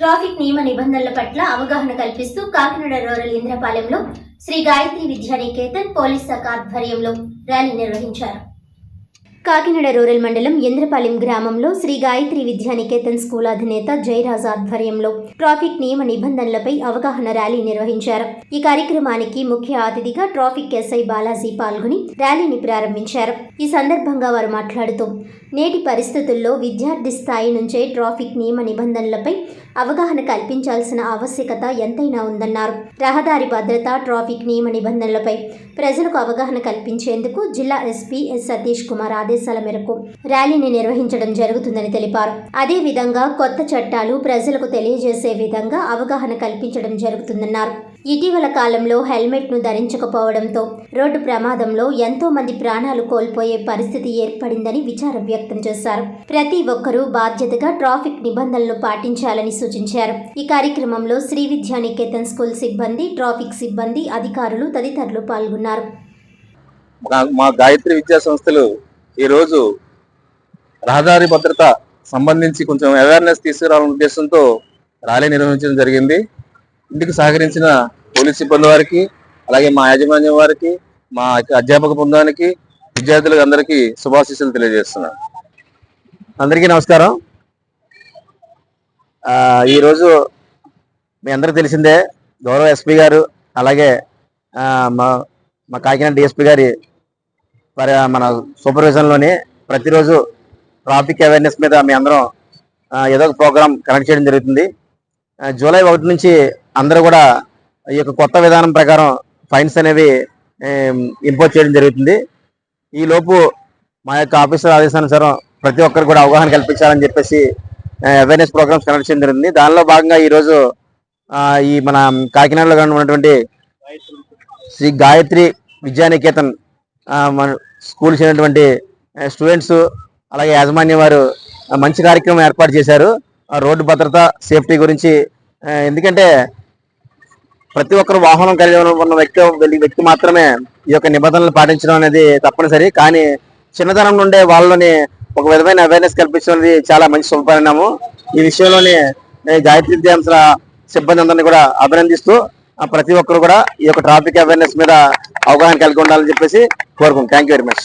Traffic నియమ నిబంధనల పట్ల అవగాహన కల్పిస్తూ కాకినాడ రూరల్ ఇంద్రపాలెంలో శ్రీ గాయత్రి విద్యానికేతన్ పోలీస్ శాఖ ఆధ్వర్యంలో ర్యాలీ నిర్వహించారు. కాకినాడ రూరల్ మండలం ఇంద్రపాలెం గ్రామంలో శ్రీ గాయత్రి విద్యానికేతన్ స్కూల్ అధినేత జయరాజ్ ఆధ్వర్యంలో ట్రాఫిక్ నియమ నిబంధనలపై అవగాహన ర్యాలీ నిర్వహించారు. ఈ కార్యక్రమానికి ముఖ్య అతిథిగా ట్రాఫిక్ ఎస్ఐ బాలాజీ పాల్గొని ర్యాలీని ప్రారంభించారు. ఈ సందర్భంగా వారు మాట్లాడుతూ నేటి పరిస్థితుల్లో విద్యార్థి స్థాయి నుంచే ట్రాఫిక్ నియమ నిబంధనలపై అవగాహన కల్పించాల్సిన ఆవశ్యకత ఎంతైనా ఉందన్నారు. రహదారి భద్రత ట్రాఫిక్ నియమ నిబంధనలపై ప్రజలకు అవగాహన కల్పించేందుకు జిల్లా ఎస్పీ ఎస్ సతీష్ కుమార్ ఆదేశాల మేరకు ర్యాలీని నిర్వహించడం జరుగుతుందని తెలిపారు. అదేవిధంగా కొత్త చట్టాలు ప్రజలకు తెలియజేసే విధంగా అవగాహన కల్పించడం జరుగుతుందన్నారు. ఇటీవల కాలంలో హెల్మెట్ను ధరించకపోవడంతో రోడ్డు ప్రమాదంలో ఎంతో మంది ప్రాణాలు కోల్పోయే పరిస్థితి ఏర్పడిందని విచారం వ్యక్తం చేశారు. ప్రతి ఒక్కరూ బాధ్యతగా ట్రాఫిక్ నిబంధనలు పాటించాలని సూచించారు. ఈ కార్యక్రమంలో శ్రీ విద్యానికేతన్ స్కూల్ సిబ్బంది ట్రాఫిక్ సిబ్బంది అధికారులు తదితరులు పాల్గొన్నారు. మా- గాయత్రి విద్యా సంస్థలు ఈరోజు రహదారి భద్రత సంబంధించి కొంచెం అవేర్నెస్ తీసుకురావాలనే ఉద్దేశంతో ర్యాలీ నిర్వహించడం జరిగింది. ఇందుకు సహకరించిన పోలీస్ సిబ్బంది వారికి అలాగే మా యాజమాన్యం వారికి మా అధ్యాపక బృందానికి విద్యార్థులకు అందరికీ శుభాశీస్సులు తెలియజేస్తున్నాను. అందరికీ నమస్కారం. ఈరోజు మీ అందరికీ తెలిసిందే గౌరవ ఎస్పీ గారు అలాగే మా మా కాకినాడ డిఎస్పీ గారి మరి మన సూపర్విజన్లోని ప్రతిరోజు ట్రాఫిక్ అవేర్నెస్ మీద మీ అందరం ఏదో ఒక ప్రోగ్రామ్ కనెక్ట్ చేయడం జరుగుతుంది. జూలై ఒకటి నుంచి అందరూ కూడా ఈ యొక్క కొత్త విధానం ప్రకారం ఫైన్స్ అనేవి ఇంపోజ్ చేయడం జరుగుతుంది. ఈ లోపు మా యొక్క ఆఫీసర్ ఆదేశానుసారం ప్రతి ఒక్కరు కూడా అవగాహన కల్పించాలని చెప్పేసి అవేర్నెస్ ప్రోగ్రామ్స్ కనెక్ట్ చేయడం జరిగింది దానిలో భాగంగా ఈరోజు ఈ మన కాకినాడలో ఉన్నటువంటి శ్రీ గాయత్రి విద్యానికేతన్ మన స్కూల్ చేసినటువంటి స్టూడెంట్స్ అలాగే యాజమాన్యం వారు మంచి కార్యక్రమం ఏర్పాటు చేశారు. ఆ, రోడ్డు భద్రత సేఫ్టీ గురించి ఎందుకంటే ప్రతి ఒక్కరు వాహనం కలిగి ఉన్న వ్యక్తి వ్యక్తి మాత్రమే ఈ యొక్క నిబంధనలు పాటించడం అనేది తప్పనిసరి. కానీ చిన్నతనం నుండే వాళ్ళని ఒక విధమైన అవేర్నెస్ కల్పించడం అనేది చాలా మంచి శుభపరిణామం. ఈ విషయంలోనే నేను గాయత్రి సిబ్బంది అందరినీ కూడా అభినందిస్తూ ఆ, ప్రతి ఒక్కరు కూడా ఈ యొక్క ట్రాఫిక్ అవేర్నెస్ మీద అవగాహన కలిగి ఉండాలని చెప్పేసి కోరుకుంటాం థ్యాంక్ యూ వెరీ మచ్